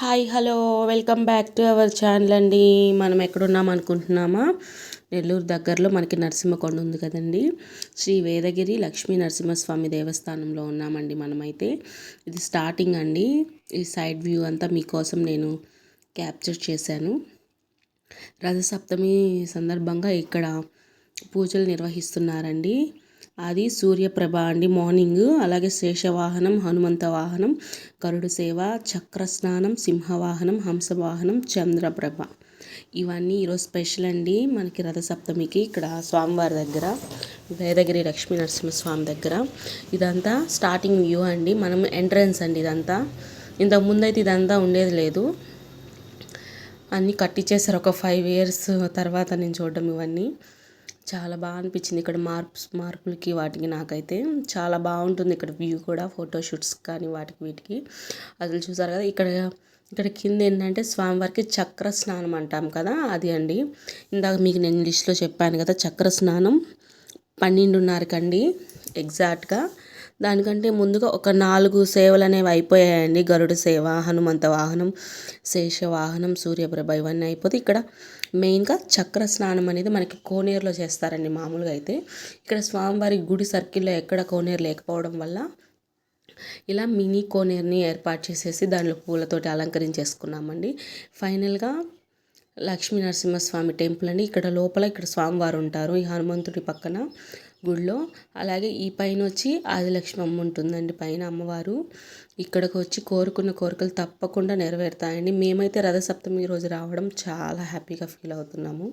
Hi hello. Welcome back to our channel అండి. మనం ఎక్కడున్నాం అనుకుంటున్నామా? నెల్లూరు దగ్గరలో మనకి నరసింహకొండ ఉంది కదండి. శ్రీ వేదగిరి లక్ష్మీ నరసింహస్వామి దేవస్థానంలో ఉన్నామండి మనమైతే. ఇది స్టార్టింగ్ అండి. ఈ సైడ్ వ్యూ అంతా మీకోసం నేను క్యాప్చర్ చేశాను. రథసప్తమి సందర్భంగా ఇక్కడ పూజలు నిర్వహిస్తున్నారండి. అది సూర్యప్రభ అండి. మార్నింగ్ అలాగే శేషవాహనం హనుమంత వాహనం కరుడు సేవ చక్రస్నానం సింహవాహనం హంసవాహనం చంద్రప్రభ. ఇవన్నీ ఈరోజు స్పెషల్ అండి. మనకి రథసప్తమికి ఇక్కడ స్వామివారి దగ్గర వేదగిరి లక్ష్మీ నరసింహస్వామి దగ్గర. ఇదంతా స్టార్టింగ్ వ్యూ అండి. మనం ఎంట్రన్స్ అండి ఇదంతా. ఇంతకు ముందైతే ఇదంతా ఉండేది లేదు. అన్నీ కట్టించేసారు ఒక ఫైవ్ ఇయర్స్ తర్వాత నేను చూడడం ఇవన్నీ. చాలా బాగా అనిపించింది. ఇక్కడ మార్ప్స్ మార్పులకి వాటికి నాకైతే చాలా బాగుంటుంది. ఇక్కడ వ్యూ కూడా ఫోటోషూట్స్ కానీ వాటికి వీటికి. అసలు చూసారు కదా ఇక్కడ ఇక్కడ కింద ఏంటంటే స్వామివారికి చక్ర స్నానం అంటాం కదా అది అండి. ఇందాక మీకు నేను లిస్ట్లో చెప్పాను కదా చక్ర స్నానం పన్నెండున్నరకండి ఎగ్జాక్ట్గా దానికంటే ముందుగా ఒక నాలుగు సేవలు అనేవి అయిపోయాయండి. గరుడ సేవ హనుమంత వాహనం శేష వాహనం సూర్యప్రభ ఇవన్నీ అయిపోతే ఇక్కడ మెయిన్గా చక్ర స్నానం అనేది మనకి కోనేరులో చేస్తారండి మామూలుగా అయితే. ఇక్కడ స్వామివారి గుడి సర్కిల్లో ఎక్కడ కోనేరు లేకపోవడం వల్ల ఇలా మినీ కోనేరుని ఏర్పాటు చేసేసి దానిలో పూలతోటి అలంకరించేసుకున్నామండి. ఫైనల్గా లక్ష్మీ నరసింహస్వామి టెంపుల్ అని ఇక్కడ లోపల ఇక్కడ స్వామివారు ఉంటారు ఈ హనుమంతుడి పక్కన గుడిలో. అలాగే ఈ పైన వచ్చి ఆదిలక్ష్మి అమ్మ ఉంటుందండి పైన అమ్మవారు. ఇక్కడికి వచ్చి కోరుకున్న కోరికలు తప్పకుండా నెరవేరుతాయండి. మేమైతే రథసప్తమి రోజు రావడం చాలా హ్యాపీగా ఫీల్ అవుతున్నాము.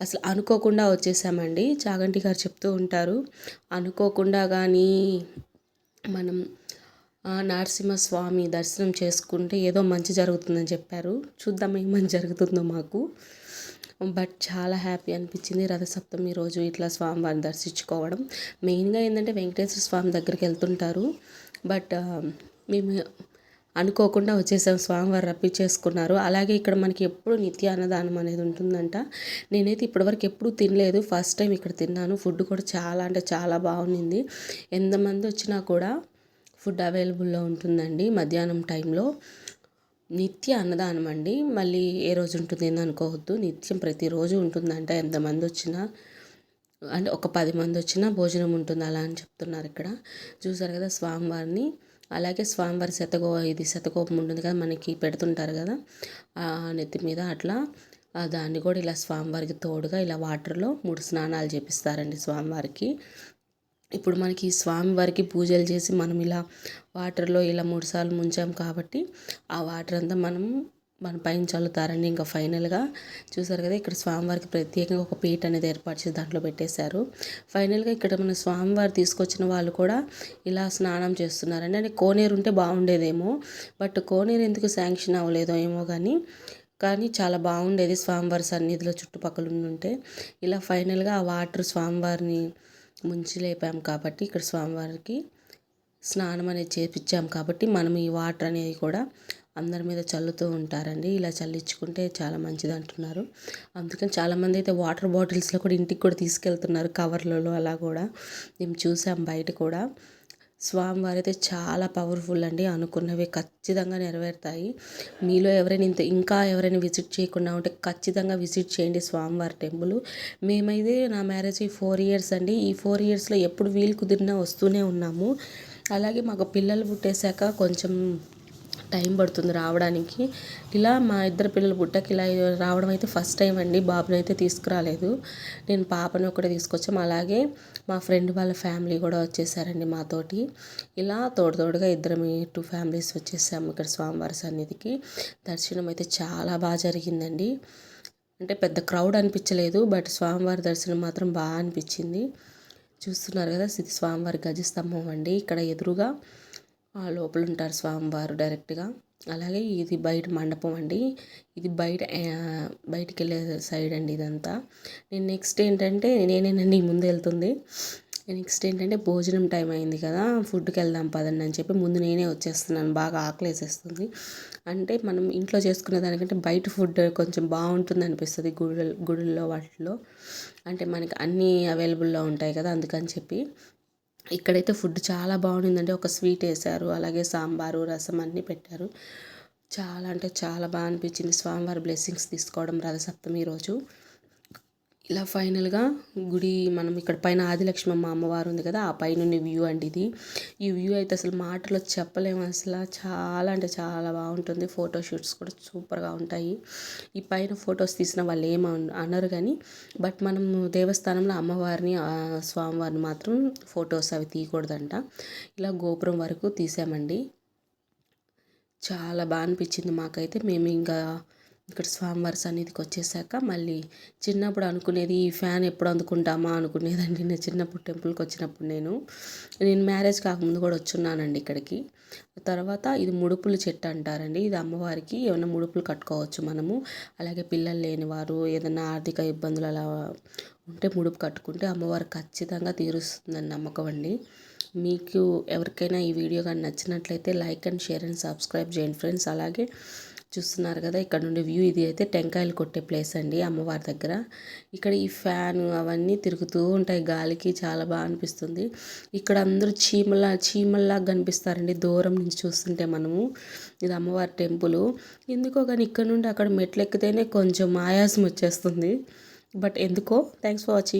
అసలు అనుకోకుండా వచ్చేసామండి. చాగంటి గారు చెప్తూ ఉంటారు అనుకోకుండా కానీ మనం నరసింహస్వామి దర్శనం చేసుకుంటే ఏదో మంచి జరుగుతుందని చెప్పారు. చూద్దాం ఏమని జరుగుతుందో మాకు. బట్ చాలా హ్యాపీ అనిపించింది రథసప్తమి రోజు ఇట్లా స్వామివారిని దర్శించుకోవడం. మెయిన్గా ఏంటంటే వెంకటేశ్వర స్వామి దగ్గరికి వెళ్తుంటారు. బట్ మేము అనుకోకుండా వచ్చేసాం స్వామివారు రప్పించేసుకున్నారు. అలాగే ఇక్కడ మనకి ఎప్పుడు నిత్య అన్నదానం అనేది ఉంటుందంట. నేనైతే ఇప్పటివరకు ఎప్పుడు తినలేదు. ఫస్ట్ టైం ఇక్కడ తిన్నాను. ఫుడ్ కూడా చాలా అంటే చాలా బాగుంది ఎంతమంది వచ్చినా కూడా ఫుడ్ అవైలబుల్లో ఉంటుందండి మధ్యాహ్నం టైంలో. నిత్య అన్నదానం అండి. మళ్ళీ ఏ రోజు ఉంటుంది అనుకోవద్దు. నిత్యం ప్రతిరోజు ఉంటుందంట ఎంతమంది వచ్చినా. అంటే ఒక పది మంది వచ్చినా భోజనం ఉంటుంది అలా అని చెప్తున్నారు ఇక్కడ. చూసారు కదా స్వామివారిని. అలాగే స్వామివారి శతగో ఇది శతకోపం ఉంటుంది కదా మనకి పెడుతుంటారు కదా. ఆ నెత్తి మీద అట్లా. దాన్ని కూడా ఇలా స్వామివారికి తోడుగా ఇలా వాటర్లో మూడు స్నానాలు చేపిస్తారండి స్వామివారికి. ఇప్పుడు మనకి స్వామివారికి పూజలు చేసి మనం ఇలా వాటర్లో ఇలా మూడుసార్లు ముంచాం కాబట్టి ఆ వాటర్ అంతా మనం మన పైన చల్లుతారండి ఇంకా ఫైనల్గా చూసారు కదా ఇక్కడ స్వామివారికి ప్రత్యేకంగా ఒక పీట అనేది ఏర్పాటు చేసి దాంట్లో పెట్టేశారు. ఫైనల్గా ఇక్కడ మన స్వామివారు తీసుకొచ్చిన వాళ్ళు కూడా ఇలా స్నానం చేస్తున్నారండి. అంటే కోనేరు ఉంటే బాగుండేదేమో బట్ కోనేరు ఎందుకు శాంక్షన్ అవ్వలేదో ఏమో కానీ కానీ చాలా బాగుండేది స్వామివారి సన్నిధిలో చుట్టుపక్కల ఉంటే ఇలా ఫైనల్గా ఆ వాటర్ స్వామివారిని ముంచి లేపాం కాబట్టి ఇక్కడ స్వామివారికి స్నానం అనేది చేపించాము కాబట్టి మనం ఈ వాటర్ అనేది కూడా అందరి మీద చల్లుతూ ఉంటారండి. ఇలా చల్లించుకుంటే చాలా మంచిది అంటున్నారు. అందుకని చాలామంది అయితే వాటర్ బాటిల్స్లో కూడా ఇంటికి కూడా తీసుకెళ్తున్నారు కవర్లలో అలా కూడా. మేము చూసాం బయట కూడా. స్వామివారు అయితే చాలా పవర్ఫుల్ అండి. అనుకున్నవి ఖచ్చితంగా నెరవేరుతాయి. మీలో ఎవరైనా ఇంత ఇంకా ఎవరైనా విజిట్ చేయకుండా ఉంటే ఖచ్చితంగా విజిట్ చేయండి స్వామివారి టెంపుల్ మేమైతే నా మ్యారేజ్ ఫోర్ ఇయర్స్ అండి. ఈ ఫోర్ ఇయర్స్లో ఎప్పుడు వీలు కుదిరినా వస్తూనే ఉన్నాము. అలాగే మాకు పిల్లలు పుట్టేశాక కొంచెం టైం పడుతుంది రావడానికి. ఇలా మా ఇద్దరు పిల్లలు పుట్టకి ఇలా రావడం అయితే ఫస్ట్ టైం అండి. బాబుని అయితే తీసుకురాలేదు. నేను పాపని ఒకటే తీసుకొచ్చాం. అలాగే మా ఫ్రెండ్ వాళ్ళ ఫ్యామిలీ కూడా వచ్చేసారండి మాతోటి. ఇలా తోడు తోడుగా ఇద్దరం టూ ఫ్యామిలీస్ వచ్చేసాము ఇక్కడ స్వామివారి సన్నిధికి. దర్శనం అయితే చాలా బాగా జరిగిందండి. అంటే పెద్ద క్రౌడ్ అనిపించలేదు బట్ స్వామివారి దర్శనం మాత్రం బాగా అనిపించింది. చూస్తున్నారు కదా ఇది స్వామివారి గజస్తంభం అండి. ఇక్కడ ఎదురుగా లోపల ఉంటారు స్వామివారు డైరెక్ట్గా. అలాగే ఇది బయట మండపం అండి. ఇది బయట బయటికి వెళ్ళే సైడ్ అండి ఇదంతా. నేను నెక్స్ట్ ఏంటంటే నేనేనండి ముందు వెళ్తుంది. నెక్స్ట్ ఏంటంటే భోజనం టైం అయింది కదా ఫుడ్కి వెళ్దాం పదండి అని చెప్పి ముందు నేనే వచ్చేస్తున్నాను. బాగా ఆకలేసేస్తుంది. అంటే మనం ఇంట్లో చేసుకునే దానికంటే బయట ఫుడ్ కొంచెం బాగుంటుంది అనిపిస్తుంది గుడి గుడుల్లో వాటిల్లో. అంటే మనకి అన్నీ అవైలబుల్లో ఉంటాయి కదా అందుకని చెప్పి. ఇక్కడైతే ఫుడ్ చాలా బాగుండిందండి. ఒక స్వీట్ వేశారు అలాగే సాంబారు రసం అన్నీ పెట్టారు. చాలా అంటే చాలా బాగా అనిపించింది. స్వామివారి బ్లెస్సింగ్స్ తీసుకోవడం రథసప్తమి రోజు. ఇలా ఫైనల్గా గుడి మనం ఇక్కడ పైన ఆదిలక్ష్మమ్మ అమ్మవారు ఉంది కదా ఆ పైన వ్యూ అండి ఇది. ఈ వ్యూ అయితే అసలు మాటలో చెప్పలేము. అసలు చాలా అంటే చాలా బాగుంటుంది. ఫోటో షూట్స్ కూడా సూపర్గా ఉంటాయి. ఈ పైన ఫొటోస్ తీసిన వాళ్ళు ఏమ అనరు కానీ బట్ మనం దేవస్థానంలో అమ్మవారిని స్వామివారిని మాత్రం ఫొటోస్ అవి తీయకూడదంట. ఇలా గోపురం వరకు తీసామండి. చాలా బాగా అనిపించింది మాకైతే. మేము ఇంకా ఇక్కడ స్వామివారి సన్నిధికి వచ్చేసాక మళ్ళీ చిన్నప్పుడు అనుకునేది ఈ ఫ్యాన్ ఎప్పుడు అందుకుంటామా అనుకునేదండి. నేను చిన్నప్పుడు టెంపుల్కి వచ్చినప్పుడు నేను. నేను మ్యారేజ్ కాకముందు కూడా వచ్చున్నానండి ఇక్కడికి. తర్వాత ఇది ముడుపుల చెట్టు అంటారండి. ఇది అమ్మవారికి ఏమైనా ముడుపులు కట్టుకోవచ్చు మనము. అలాగే పిల్లలు లేనివారు ఏదైనా ఆర్థిక ఇబ్బందులు అలా ఉంటే ముడుపు కట్టుకుంటే అమ్మవారు ఖచ్చితంగా తీరుస్తుందని నమ్మకం అండి. మీకు ఎవరికైనా ఈ వీడియో కానీ నచ్చినట్లయితే like and share and subscribe చేయండి ఫ్రెండ్స్. అలాగే చూస్తున్నారు కదా ఇక్కడ నుండి వ్యూ ఇది అయితే టెంకాయలు కొట్టే ప్లేస్ అండి అమ్మవారి దగ్గర. ఇక్కడ ఈ ఫ్యాన్ అవన్నీ తిరుగుతూ ఉంటాయి గాలికి చాలా బాగా అనిపిస్తుంది. ఇక్కడ అందరూ చీమలా చీమల్లా కనిపిస్తారండి దూరం నుంచి చూస్తుంటే మనము. ఇది అమ్మవారి టెంపుల్. ఎందుకో కానీ ఇక్కడ నుండి అక్కడ మెట్లు ఎక్కితేనే కొంచెం ఆయాసం వచ్చేస్తుంది. బట్ ఎందుకో థ్యాంక్స్ ఫర్ వాచింగ్.